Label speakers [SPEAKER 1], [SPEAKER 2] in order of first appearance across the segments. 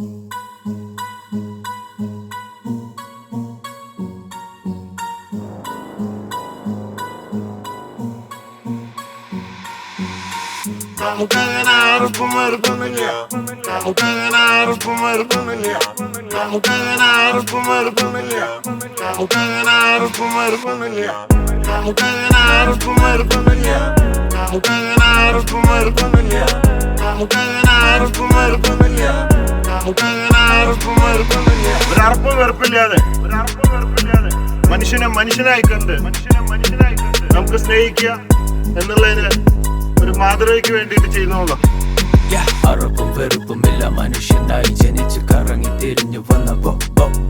[SPEAKER 1] I'm going out of the mud, I'm I'm going out of the mud, I'm I'm going out of the mud, I'm I'm going out of the mud, I'm I'm going out of the mud, I'm I'm going out of the mud, I'm I'm going out of the mud, I'm ഒരർപ്പം വെറുപ്പില്ലാതെ മനുഷ്യനെ മനുഷ്യനായി കണ്ട് നമുക്ക് സ്നേഹിക്കുക എന്നുള്ളതിന് ഒരു മാതൃകയ്ക്ക് വേണ്ടിയിട്ട് ചെയ്യുന്നുള്ളൂ
[SPEAKER 2] അറപ്പും വെറുപ്പുമില്ല മനുഷ്യനായി ജനിച്ച് കറങ്ങി തിരിഞ്ഞു വന്ന ബോ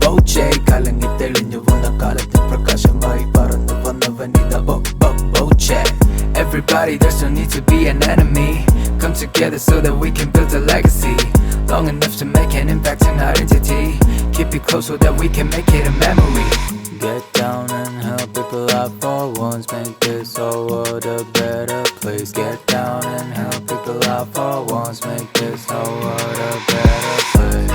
[SPEAKER 2] ബോ കലങ്ങി തെളിഞ്ഞു വന്ന കാലത്ത് പ്രകാശമായി പറന്നു വന്നവൻ ഇതാ Everybody, there's no need to be an enemy. Come together so that we can build a legacy. Long enough to make getting back to our entity. Keep it close so that we can make it a memory. Get down and help people out for once. Make this whole world a better place. Get down and help people out for once. Make this whole world a better place.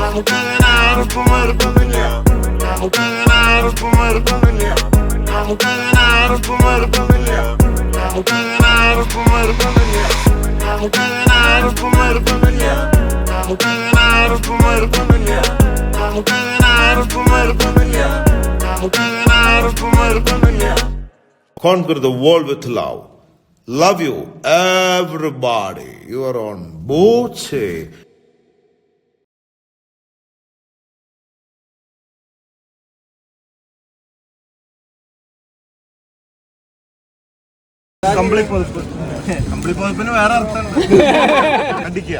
[SPEAKER 1] 나는 꿈을 꾸느냐 나는 나를 꿈을 꾸느냐 나는 나를 꿈을 꾸느냐 나는 나를 꿈을 꾸느냐 나는 나를 꿈을 꾸느냐
[SPEAKER 3] conquer the world with love. Love you, everybody. You are on Boche.
[SPEAKER 1] കമ്പിളി പുതപ്പ്. കമ്പിളി പുതപ്പിന് വേറെ അർത്ഥമുണ്ട്. കണ്ടിക്കുക.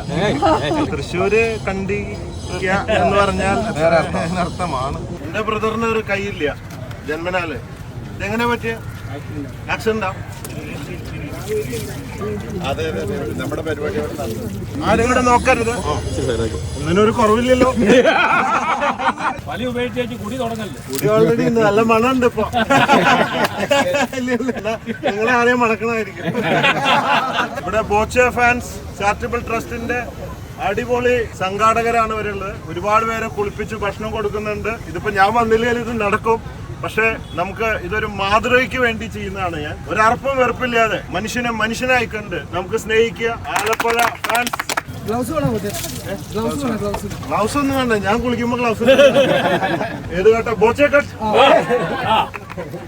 [SPEAKER 1] തൃശ്ശൂര് കണ്ടിക്കുക എന്ന് പറഞ്ഞാൽ വേറെ
[SPEAKER 4] അർത്ഥമാണ്.
[SPEAKER 1] എന്റെ ബ്രദറിന് ഒരു കൈയില്ല. ജന്മനാല്. ഇതെങ്ങനെ പറ്റിയ? ആക്സിഡന്റാ അതെ
[SPEAKER 4] അതെ നമ്മുടെ പരിപാടി
[SPEAKER 1] ആരും കൂടെ നോക്കരുത്. ഒന്നിനൊരു കുറവില്ലല്ലോ.
[SPEAKER 5] വലിയ ഉപയോഗിച്ച് കുടി തുടങ്ങല്ലേ?
[SPEAKER 1] കുടി ഓൾറെഡി നല്ല മണമുണ്ട് ഇപ്പൊ. നിങ്ങളെ ആരെയും മണക്കണമായിരിക്കും. ഇവിടെ ബോച്ച ഫാൻസ് ചാരിറ്റബിൾ ട്രസ്റ്റിന്റെ അടിപൊളി സംഘാടകരാണ് ഇവരുള്ളത്. ഒരുപാട് പേരെ കുളിപ്പിച്ച് ഭക്ഷണം കൊടുക്കുന്നുണ്ട്. ഇതിപ്പോ ഞാൻ വന്നില്ലെങ്കിൽ ഇത് നടക്കും. പക്ഷെ നമുക്ക് ഇതൊരു മാതൃകയ്ക്ക് വേണ്ടി ചെയ്യുന്നതാണ് ഞാൻ. ഒരർപ്പം വെറുപ്പില്ലാതെ മനുഷ്യനെ മനുഷ്യനായി കണ്ട് നമുക്ക് സ്നേഹിക്കുക. ആലപ്പുഴ ഫ്രാൻസ്. ഗ്ലൗസ് ഒന്നും വേണ്ട. ഞാൻ കുളിക്കുമ്പോ ഗ്ലൗസ് ഏത് കേട്ടോ? ബോച്ചേക്കട്ട് കട്ട്